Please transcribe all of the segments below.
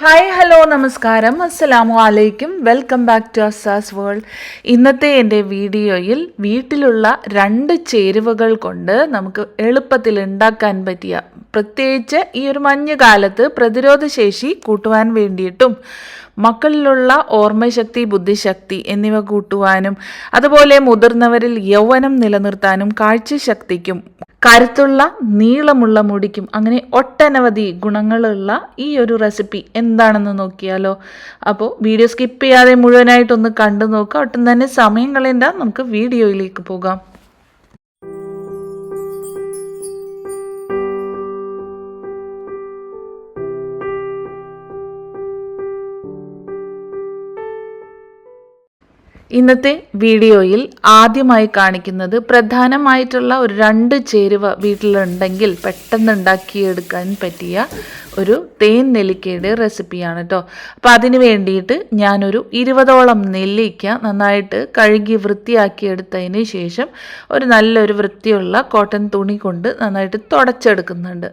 Hi hello നമസ്കാരം. അസ്സലാമു അലൈക്കും. Welcome back to Asas world ഇന്നത്തെ എന്റെ വീഡിയോയിൽ വീട്ടിലുള്ള രണ്ട് ചേരുവകൾ കൊണ്ട് നമുക്ക് എളുപ്പത്തിൽ ഉണ്ടാക്കാൻ പറ്റിയ പ്രത്യേകിച്ച് ഈ ഒരു മഞ്ഞുകാലത്ത് പ്രതിരോധ ശേഷി കൂട്ടുവാൻ വേണ്ടിയിട്ടും മക്കളിലുള്ള ഓർമ്മശക്തി ബുദ്ധിശക്തി എന്നിവ കൂട്ടുവാനും അതുപോലെ മുതിർന്നവരിൽ യൗവനം നിലനിർത്താനും കാഴ്ചശക്തിക്കും കരുത്തുള്ള നീളമുള്ള മുടിക്കും. അങ്ങനെ ഒട്ടനവധി ഗുണങ്ങളുള്ള ഈ ഒരു റെസിപ്പി എന്താണെന്ന് നോക്കിയാലോ? അപ്പോൾ വീഡിയോ സ്കിപ്പ് ചെയ്യാതെ മുഴുവനായിട്ടൊന്ന് കണ്ടു നോക്കുക ഒട്ടും തന്നെ സമയം കളയണ്ട. നമുക്ക് വീഡിയോയിലേക്ക് പോകാം. ഇന്നത്തെ വീഡിയോയിൽ ആദ്യമായി കാണിക്കുന്നത് പ്രധാനമായിട്ടുള്ള ഒരു രണ്ട് ചേരുവ വീട്ടിലുണ്ടെങ്കിൽ പെട്ടെന്ന് ഉണ്ടാക്കിയെടുക്കാൻ പറ്റിയ ഒരു തേൻ നെല്ലിക്കയുടെ റെസിപ്പിയാണ് കേട്ടോ അപ്പോൾ അതിന് വേണ്ടിയിട്ട് ഞാനൊരു ഇരുപതോളം നെല്ലിക്ക നന്നായിട്ട് കഴുകി വൃത്തിയാക്കി വൃത്തിയാക്കിയെടുത്തതിന് ശേഷം ഒരു നല്ലൊരു വൃത്തിയുള്ള കോട്ടൺ തുണി കൊണ്ട് നന്നായിട്ട് തുടച്ചെടുക്കുന്നുണ്ട്.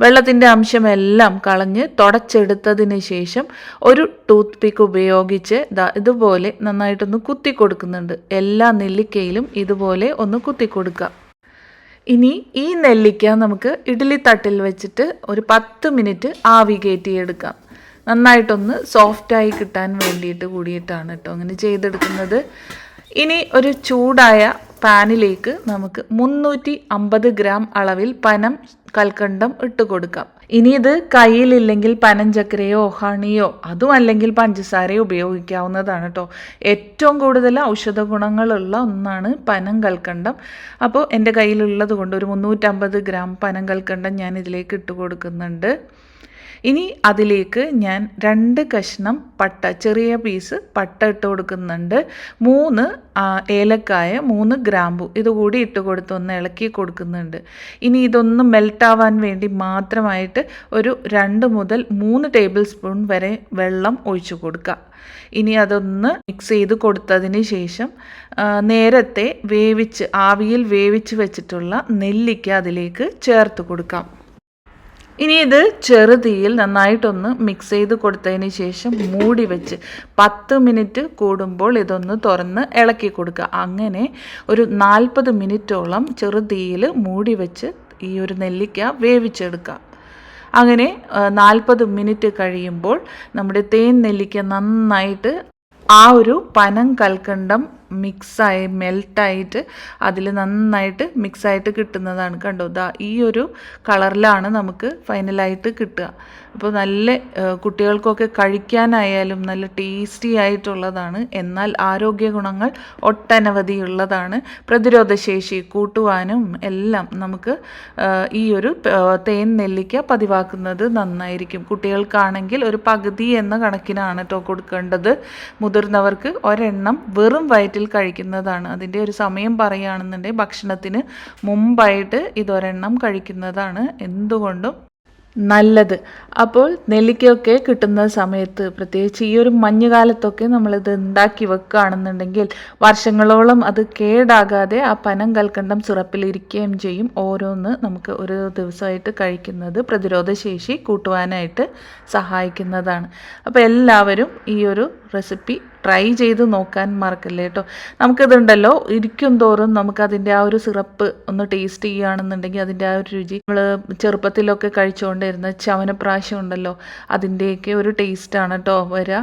വെള്ളത്തിന്റെ അംശമെല്ലാം കളഞ്ഞ് തുടച്ചെടുത്തതിന് ശേഷം ഒരു ടൂത്ത് പിക്ക് ഉപയോഗിച്ച് ഇതുപോലെ നന്നായിട്ടൊന്ന് കുത്തി കൊടുക്കുന്നുണ്ട് എല്ലാ നെല്ലിക്കയിലും ഇതുപോലെ ഒന്ന് കുത്തി കൊടുക്കുക ഇനി ഈ നെല്ലിക്ക നമുക്ക് ഇഡ്ഡലി തട്ടിൽ വെച്ചിട്ട് ഒരു പത്ത് മിനിറ്റ് ആവി കയറ്റിയെടുക്കാം നന്നായിട്ടൊന്ന് സോഫ്റ്റായി കിട്ടാൻ വേണ്ടിയിട്ട് കൂടിയിട്ടാണ് കേട്ടോ അങ്ങനെ ചെയ്തെടുക്കുന്നത്. ഇനി ഒരു ചൂടായ പാനിലേക്ക് നമുക്ക് മുന്നൂറ്റി അമ്പത് ഗ്രാം അളവിൽ പനം കൽക്കണ്ടം ഇട്ട് കൊടുക്കാം. ഇനി ഇത് കയ്യിലില്ലെങ്കിൽ പനഞ്ചക്കരയോ ഹണിയോ അതും അല്ലെങ്കിൽ പഞ്ചസാരയോ ഉപയോഗിക്കാവുന്നതാണ് കേട്ടോ ഏറ്റവും കൂടുതൽ ഔഷധ ഗുണങ്ങളുള്ള ഒന്നാണ് പനം കൽക്കണ്ടം. അപ്പോൾ എന്റെ കയ്യിലുള്ളത് കൊണ്ട് ഒരു മുന്നൂറ്റമ്പത് ഗ്രാം പനം കൽക്കണ്ടം ഞാൻ ഇതിലേക്ക് ഇട്ട് കൊടുക്കുന്നുണ്ട്. ഇനി അതിലേക്ക് ഞാൻ രണ്ട് കഷ്ണം പട്ട ചെറിയ പീസ് പട്ട ഇട്ട് കൊടുക്കുന്നുണ്ട്. മൂന്ന് ഏലക്കായ മൂന്ന് ഗ്രാമ്പു. ഇതുകൂടി ഇട്ട് കൊടുത്ത് ഒന്ന് ഇളക്കി കൊടുക്കുന്നുണ്ട്. ഇനി ഇതൊന്ന് മെൽട്ടാവാൻ വേണ്ടി മാത്രമായിട്ട് ഒരു രണ്ട് മുതൽ മൂന്ന് ടേബിൾ സ്പൂൺ വരെ വെള്ളം ഒഴിച്ചു കൊടുക്കുക. ഇനി അതൊന്ന് മിക്സ് ചെയ്ത് കൊടുത്തതിന് ശേഷം നേരത്തെ വേവിച്ച് ആവിയിൽ വേവിച്ച് വെച്ചിട്ടുള്ള നെല്ലിക്ക അതിലേക്ക് ചേർത്ത് കൊടുക്കാം. ഇനി ഇത് ചെറുതീയിൽ നന്നായിട്ടൊന്ന് മിക്സ് ചെയ്ത് കൊടുത്തതിന് ശേഷം മൂടി വെച്ച് പത്ത് മിനിറ്റ് കൂടുമ്പോൾ ഇതൊന്ന് തുറന്ന് ഇളക്കി കൊടുക്കുക. അങ്ങനെ ഒരു നാൽപ്പത് മിനിറ്റോളം ചെറുതീയിൽ മൂടി വെച്ച് ഈ ഒരു നെല്ലിക്ക വേവിച്ചെടുക്കുക. അങ്ങനെ നാൽപ്പത് മിനിറ്റ് കഴിയുമ്പോൾ നമ്മുടെ തേൻ നെല്ലിക്ക നന്നായിട്ട് ആ ഒരു പനം കൽക്കണ്ടം മിക്സായി മെൽട്ടായിട്ട് അതിൽ നന്നായിട്ട് മിക്സായിട്ട് കിട്ടുന്നതാണ് കണ്ടോ? ദാ ഈ ഒരു കളറിലാണ് നമുക്ക് ഫൈനലായിട്ട് കിട്ടുക. അപ്പോൾ നല്ല കുട്ടികൾക്കൊക്കെ കഴിക്കാനായാലും നല്ല ടേസ്റ്റി ആയിട്ടുള്ളതാണ്. എന്നാൽ ആരോഗ്യ ഗുണങ്ങൾ ഒട്ടനവധി ഉള്ളതാണ്. പ്രതിരോധശേഷി കൂട്ടുവാനും എല്ലാം നമുക്ക് ഈ ഒരു തേൻ നെല്ലിക്ക പതിവാക്കുന്നത് നന്നായിരിക്കും. കുട്ടികൾക്കാണെങ്കിൽ ഒരു പകുതി എന്ന കണക്കിനാണ് കേട്ടോ കൊടുക്കേണ്ടത്. മുതിർന്നവർക്ക് ഒരെണ്ണം വെറും വയറ്റിൽ കഴിക്കുന്നതാണ്. അതിന്റെ ഒരു സമയം പറയുകയാണെന്നുണ്ടെങ്കിൽ ഭക്ഷണത്തിന് മുമ്പായിട്ട് ഇതൊരെണ്ണം കഴിക്കുന്നതാണ് എന്തുകൊണ്ടും നല്ലത്. അപ്പോൾ നെല്ലിക്കയൊക്കെ കിട്ടുന്ന സമയത്ത് പ്രത്യേകിച്ച് ഈ ഒരു മഞ്ഞുകാലത്തൊക്കെ നമ്മളിത് ഉണ്ടാക്കി വെക്കുകയാണെന്നുണ്ടെങ്കിൽ വർഷങ്ങളോളം അത് കേടാകാതെ ആ പനം കൽക്കണ്ടം സിറപ്പിലിരിക്കുകയും ചെയ്യും ഓരോന്ന് നമുക്ക് ഒരു ദിവസമായിട്ട് കഴിക്കുന്നത് പ്രതിരോധശേഷി കൂട്ടുവാനായിട്ട് സഹായിക്കുന്നതാണ്. അപ്പോൾ എല്ലാവരും ഈ ഒരു റെസിപ്പി ട്രൈ ചെയ്ത് നോക്കാൻ മറക്കല്ലേ കേട്ടോ നമുക്കിതുണ്ടല്ലോ ഇരിക്കും തോറും നമുക്കതിന്റെ ആ ഒരു സിറപ്പ് ഒന്ന് ടേസ്റ്റ് ചെയ്യുകയാണെന്നുണ്ടെങ്കിൽ അതിന്റെ ആ ഒരു രുചി. നമ്മൾ ചെറുപ്പത്തിലൊക്കെ കഴിച്ചുകൊണ്ടിരുന്ന ചവനപ്രാശം ഉണ്ടല്ലോ അതിന്റെയൊക്കെ ഒരു ടേസ്റ്റാണ് കേട്ടോ വരിക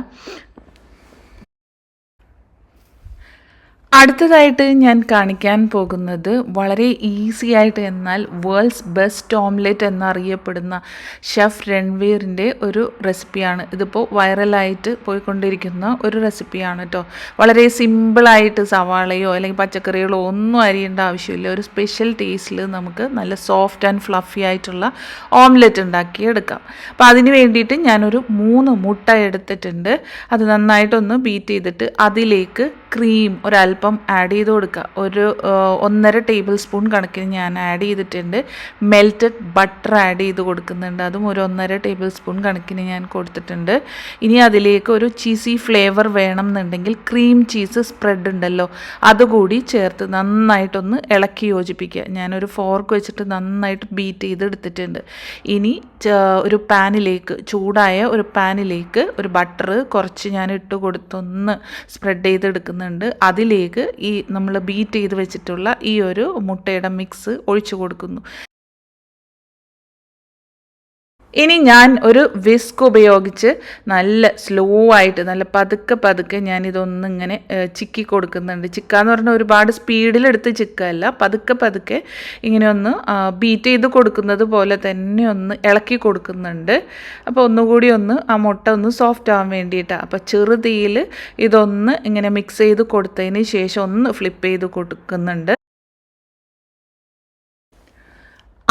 അടുത്തതായിട്ട് ഞാൻ കാണിക്കാൻ പോകുന്നത് വളരെ ഈസി ആയിട്ട് എന്നാൽ വേൾഡ്സ് ബെസ്റ്റ് ഓംലെറ്റ് എന്നറിയപ്പെടുന്ന ഷെഫ് രൺവീറിന്റെ ഒരു റെസിപ്പിയാണ് ഇതിപ്പോൾ വൈറലായിട്ട് പോയിക്കൊണ്ടിരിക്കുന്ന ഒരു റെസിപ്പിയാണ് കേട്ടോ വളരെ സിമ്പിളായിട്ട് സവാളയോ അല്ലെങ്കിൽ പച്ചക്കറികളോ ഒന്നും അരിയേണ്ട ആവശ്യമില്ല. ഒരു സ്പെഷ്യൽ ടേസ്റ്റിൽ നമുക്ക് നല്ല സോഫ്റ്റ് ആൻഡ് ഫ്ലഫി ആയിട്ടുള്ള ഓംലെറ്റ് ഉണ്ടാക്കി എടുക്കാം അപ്പോൾ അതിന് വേണ്ടിയിട്ട് ഞാനൊരു മൂന്ന് മുട്ട എടുത്തിട്ടുണ്ട്. അത് നന്നായിട്ടൊന്ന് ബീറ്റ് ചെയ്തിട്ട് അതിലേക്ക് ക്രീം ഒരല്പം അല്പം ആഡ് ചെയ്ത് കൊടുക്കുക ഒരു ഒന്നര ടേബിൾ സ്പൂൺ കണക്കിന് ഞാൻ ആഡ് ചെയ്തിട്ടുണ്ട്. മെൽറ്റഡ് ബട്ടർ ആഡ് ചെയ്ത് കൊടുക്കുന്നുണ്ട്. അതും ഒരു ഒന്നര ടേബിൾ സ്പൂൺ കണക്കിന് ഞാൻ കൊടുത്തിട്ടുണ്ട്. ഇനി അതിലേക്ക് ഒരു ചീസി ഫ്ലേവർ വേണം എന്നുണ്ടെങ്കിൽ ക്രീം ചീസ് സ്പ്രെഡ് ഉണ്ടല്ലോ അതുകൂടി ചേർത്ത് നന്നായിട്ടൊന്ന് ഇളക്കി യോജിപ്പിക്കുക. ഞാനൊരു ഫോർക്ക് വെച്ചിട്ട് നന്നായിട്ട് ബീറ്റ് ചെയ്ത് എടുത്തിട്ടുണ്ട്. ഇനി ഒരു പാനിലേക്ക് ചൂടായ ഒരു പാനിലേക്ക് ഒരു ബട്ടർ കുറച്ച് ഞാൻ ഇട്ട് കൊടുത്തൊന്ന് സ്പ്രെഡ് ചെയ്തെടുക്കുന്നുണ്ട് അതിലേക്ക് ഈ നമ്മൾ ബീറ്റ് ചെയ്ത് വെച്ചിട്ടുള്ള ഈ ഒരു മുട്ടയുടെ മിക്സ് ഒഴിച്ചു കൊടുക്കുന്നു. ഇനി ഞാൻ ഒരു വിസ്ക് ഉപയോഗിച്ച് നല്ല സ്ലോ ആയിട്ട് നല്ല പതുക്കെ പതുക്കെ ഞാൻ ഇതൊന്ന് ഇങ്ങനെ ചിക്കി കൊടുക്കുന്നുണ്ട്. ചിക്ക എന്ന് പറഞ്ഞാൽ ഒരുപാട് സ്പീഡിലെടുത്ത് ചിക്കല്ല. പതുക്കെ പതുക്കെ ഇങ്ങനെ ഒന്ന് ബീറ്റ് ചെയ്ത് കൊടുക്കുന്നത് പോലെ തന്നെ ഒന്ന് ഇളക്കി കൊടുക്കുന്നുണ്ട്. അപ്പോൾ ഒന്നുകൂടി ഒന്ന് ആ മുട്ട ഒന്ന് സോഫ്റ്റ് ആവാൻ വേണ്ടിയിട്ടാണ് അപ്പോൾ ചെറുതീയിൽ ഇതൊന്ന് ഇങ്ങനെ മിക്സ് ചെയ്ത് കൊടുത്തതിന് ശേഷം ഒന്ന് ഫ്ലിപ്പ് ചെയ്ത് കൊടുക്കുന്നുണ്ട്.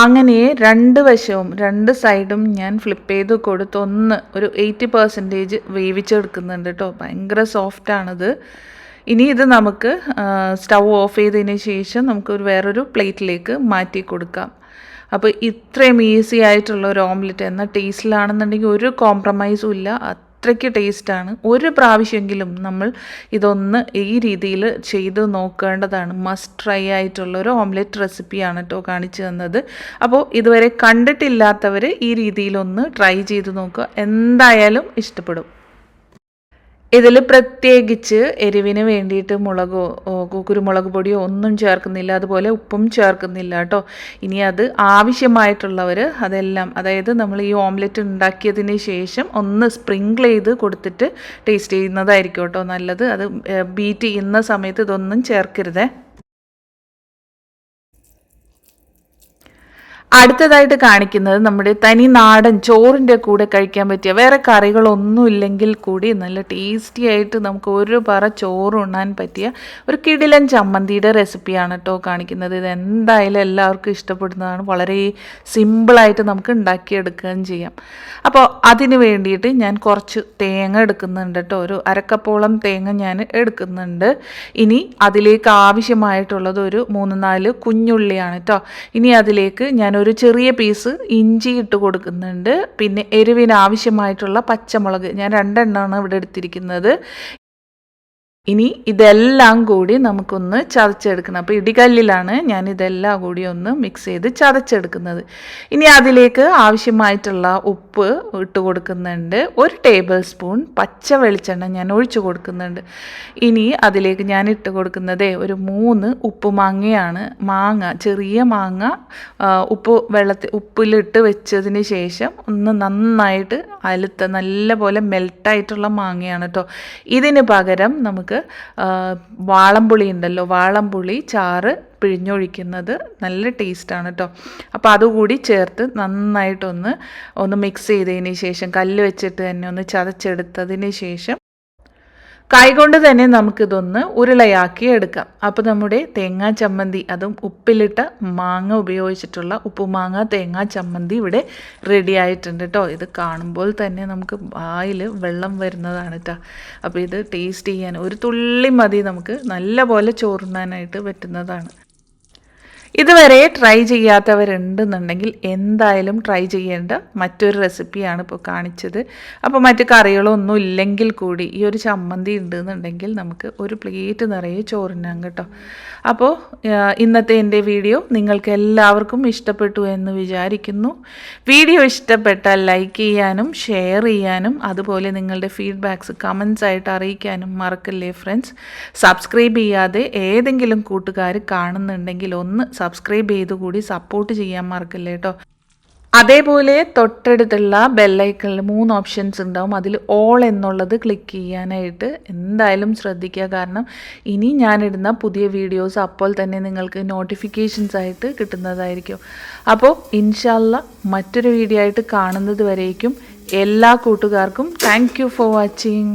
അങ്ങനെ രണ്ട് വശവും രണ്ട് സൈഡും ഞാൻ ഫ്ലിപ്പ് ചെയ്ത് കൊടുത്ത് ഒന്ന് ഒരു എയ്റ്റി പെർസെന്റേജ് വേവിച്ചെടുക്കുന്നുണ്ട് കേട്ടോ ഭയങ്കര സോഫ്റ്റാണിത് ഇനി ഇത് നമുക്ക് സ്റ്റൗ ഓഫ് ചെയ്തതിന് ശേഷം നമുക്ക് ഒരു വേറൊരു പ്ലേറ്റിലേക്ക് മാറ്റി കൊടുക്കാം. അപ്പോൾ ഇത്രയും ഈസി ആയിട്ടുള്ള ഒരു ഓംലെറ്റ് എന്നാൽ ടേസ്റ്റിലാണെന്നുണ്ടെങ്കിൽ ഒരു കോംപ്രമൈസും ഇല്ല. അത്രയ്ക്ക് ടേസ്റ്റാണ്. ഒരു പ്രാവശ്യമെങ്കിലും നമ്മൾ ഇതൊന്ന് ഈ രീതിയിൽ ചെയ്ത് നോക്കേണ്ടതാണ്. മസ്റ്റ് ട്രൈ ആയിട്ടുള്ള ഒരു ഓംലെറ്റ് റെസിപ്പിയാണ് കേട്ടോ കാണിച്ചു തന്നത്. അപ്പോൾ ഇതുവരെ കണ്ടിട്ടില്ലാത്തവർ ഈ രീതിയിലൊന്ന് ട്രൈ ചെയ്ത് നോക്കുക. എന്തായാലും ഇഷ്ടപ്പെടും. ഇതിൽ പ്രത്യേകിച്ച് എരിവിന് വേണ്ടിയിട്ട് മുളകോ കുരുമുളക് പൊടിയോ ഒന്നും ചേർക്കുന്നില്ല. അതുപോലെ ഉപ്പും ചേർക്കുന്നില്ല കേട്ടോ. ഇനി അത് ആവശ്യമായിട്ടുള്ളവർ അതെല്ലാം അതായത് നമ്മൾ ഈ ഓംലെറ്റ് ഉണ്ടാക്കിയതിന് ശേഷം ഒന്ന് സ്പ്രിങ്കിൾ ചെയ്ത് കൊടുത്തിട്ട് ടേസ്റ്റ് ചെയ്യുന്നതായിരിക്കും കേട്ടോ നല്ലത്. അത് ബീറ്റ് ചെയ്യുന്ന സമയത്ത് ഇതൊന്നും ചേർക്കരുതേ. അടുത്തതായിട്ട് കാണിക്കുന്നത് നമ്മുടെ തനി നാടൻ ചോറിന്റെ കൂടെ കഴിക്കാൻ പറ്റിയ വേറെ കറികളൊന്നും ഇല്ലെങ്കിൽ കൂടി നല്ല ടേസ്റ്റി ആയിട്ട് നമുക്ക് ഒരു പറ ചോറ് ഉണ്ണാൻ പറ്റിയ ഒരു കിടിലൻ ചമ്മന്തിയുടെ റെസിപ്പിയാണ് കേട്ടോ കാണിക്കുന്നത്. ഇത് എന്തായാലും എല്ലാവർക്കും ഇഷ്ടപ്പെടുന്നതാണ്. വളരെ സിമ്പിളായിട്ട് നമുക്ക് ഉണ്ടാക്കിയെടുക്കുകയും ചെയ്യാം. അപ്പോൾ അതിന് വേണ്ടിയിട്ട് ഞാൻ കുറച്ച് തേങ്ങ എടുക്കുന്നുണ്ട് കേട്ടോ ഒരു അരക്കപ്പോളം തേങ്ങ ഞാൻ എടുക്കുന്നുണ്ട്. ഇനി അതിലേക്ക് ആവശ്യമായിട്ടുള്ളത് ഒരു മൂന്ന് നാല് കുഞ്ഞുള്ളിയാണ് കേട്ടോ ഇനി അതിലേക്ക് ഞാൻ ഒരു ചെറിയ പീസ് ഇഞ്ചി ഇട്ട് കൊടുക്കുന്നുണ്ട്. പിന്നെ എരിവിന് ആവശ്യമായിട്ടുള്ള പച്ചമുളക്. ഞാൻ രണ്ടെണ്ണമാണ് ഇവിടെ എടുത്തിരിക്കുന്നത്. ഇനി ഇതെല്ലാം കൂടി നമുക്കൊന്ന് ചതച്ചെടുക്കണം. അപ്പോൾ ഇടികല്ലിലാണ് ഞാൻ ഇതെല്ലാം കൂടി ഒന്ന് മിക്സ് ചെയ്ത് ചതച്ചെടുക്കുന്നത്. ഇനി അതിലേക്ക് ആവശ്യമായിട്ടുള്ള ഉപ്പ് ഇട്ട് കൊടുക്കുന്നുണ്ട്. ഒരു ടേബിൾ സ്പൂൺ പച്ച വെളിച്ചെണ്ണ ഞാൻ ഒഴിച്ചു കൊടുക്കുന്നുണ്ട്. ഇനി അതിലേക്ക് ഞാൻ ഇട്ട് കൊടുക്കുന്നതേ ഒരു മൂന്ന് ഉപ്പ് മാങ്ങയാണ്. മാങ്ങ ചെറിയ മാങ്ങ ഉപ്പ് വെള്ളത്തിൽ ഉപ്പിലിട്ട് വെച്ചതിന് ശേഷം ഒന്ന് നന്നായിട്ട് അലുത്ത നല്ല പോലെ മെൽട്ടായിട്ടുള്ള മാങ്ങയാണ് കേട്ടോ ഇതിന് പകരം നമുക്ക് വാളംപുളി ഉണ്ടല്ലോ വാളംപുളി ചാറ് പിഴിഞ്ഞൊഴിക്കുന്നത് നല്ല ടേസ്റ്റാണ് കേട്ടോ അപ്പോൾ അതുകൂടി ചേർത്ത് നന്നായിട്ടൊന്ന് ഒന്ന് മിക്സ് ചെയ്തതിന് ശേഷം കല്ല് വെച്ചിട്ട് തന്നെ ഒന്ന് ചതച്ചെടുത്തതിന് ശേഷം കൈകൊണ്ട് തന്നെ നമുക്കിതൊന്ന് ഉരുളയാക്കി എടുക്കാം. അപ്പോൾ നമ്മുടെ തേങ്ങാ ചമ്മന്തി അതും ഉപ്പിലിട്ട മാങ്ങ ഉപയോഗിച്ചിട്ടുള്ള ഉപ്പുമാങ്ങ തേങ്ങാ ചമ്മന്തി ഇവിടെ റെഡി ആയിട്ടുണ്ട് കേട്ടോ ഇത് കാണുമ്പോൾ തന്നെ നമുക്ക് വായിൽ വെള്ളം വരുന്നതാണ് കേട്ടോ അപ്പോൾ ഇത് ടേസ്റ്റ് ചെയ്യാൻ ഒരു തുള്ളി മതി നമുക്ക്. നല്ല പോലെ ചോറുണ്ണാനായിട്ട് പറ്റുന്നതാണ്. ഇതുവരെ ട്രൈ ചെയ്യാത്തവരുണ്ടെന്നുണ്ടെങ്കിൽ എന്തായാലും ട്രൈ ചെയ്യേണ്ട മറ്റൊരു റെസിപ്പിയാണ് ഇപ്പോൾ കാണിച്ചത്. അപ്പോൾ മറ്റ് കറികളൊന്നും ഇല്ലെങ്കിൽ കൂടി ഈ ഒരു ചമ്മന്തി ഉണ്ടെന്നുണ്ടെങ്കിൽ നമുക്ക് ഒരു പ്ലേറ്റ് നിറയെ ചോറിനാം കേട്ടോ. അപ്പോൾ ഇന്നത്തെ എന്റെ വീഡിയോ നിങ്ങൾക്ക് എല്ലാവർക്കും ഇഷ്ടപ്പെട്ടു എന്ന് വിചാരിക്കുന്നു. വീഡിയോ ഇഷ്ടപ്പെട്ടാൽ ലൈക്ക് ചെയ്യാനും ഷെയർ ചെയ്യാനും അതുപോലെ നിങ്ങളുടെ ഫീഡ്ബാക്ക്സ് കമൻസ് ആയിട്ട് അറിയിക്കാനും മറക്കല്ലേ ഫ്രണ്ട്സ് സബ്സ്ക്രൈബ് ചെയ്യാതെ ഏതെങ്കിലും കൂട്ടുകാർ കാണുന്നുണ്ടെങ്കിൽ ഒന്ന് സബ്സ്ക്രൈബ് ചെയ്ത് കൂടി സപ്പോർട്ട് ചെയ്യാൻ മറക്കില്ല കേട്ടോ അതേപോലെ തൊട്ടടുത്തുള്ള ബെല്ലൈക്കണിൽ മൂന്ന് ഓപ്ഷൻസ് ഉണ്ടാവും. അതിൽ ഓൾ എന്നുള്ളത് ക്ലിക്ക് ചെയ്യാനായിട്ട് എന്തായാലും ശ്രദ്ധിക്കുക. കാരണം ഇനി ഞാനിടുന്ന പുതിയ വീഡിയോസ് അപ്പോൾ തന്നെ നിങ്ങൾക്ക് നോട്ടിഫിക്കേഷൻസ് ആയിട്ട് കിട്ടുന്നതായിരിക്കും. അപ്പോൾ ഇൻഷാല്ല മറ്റൊരു വീഡിയോ ആയിട്ട് കാണുന്നത് വരേക്കും എല്ലാ കൂട്ടുകാർക്കും താങ്ക് ഫോർ വാച്ചിങ്